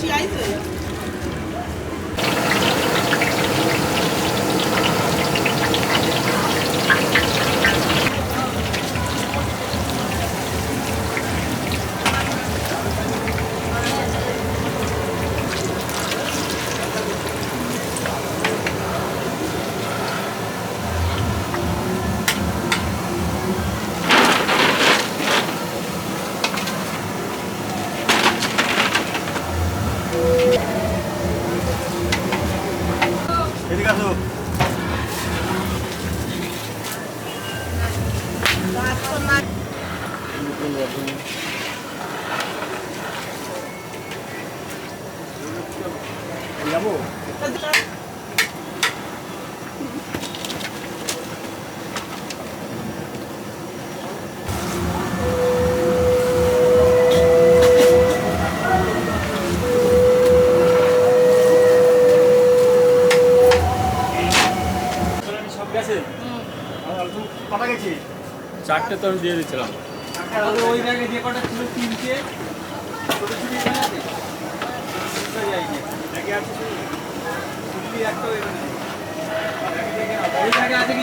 중요 하. এদিকে আসো। যাব? চারটে তো আমি দিয়ে দিচ্ছিলাম ওই ব্যাগে যে কটা ছিল তিনটে ছোটো ছুটি আছে? একটা ওই ব্যাগে আছে কি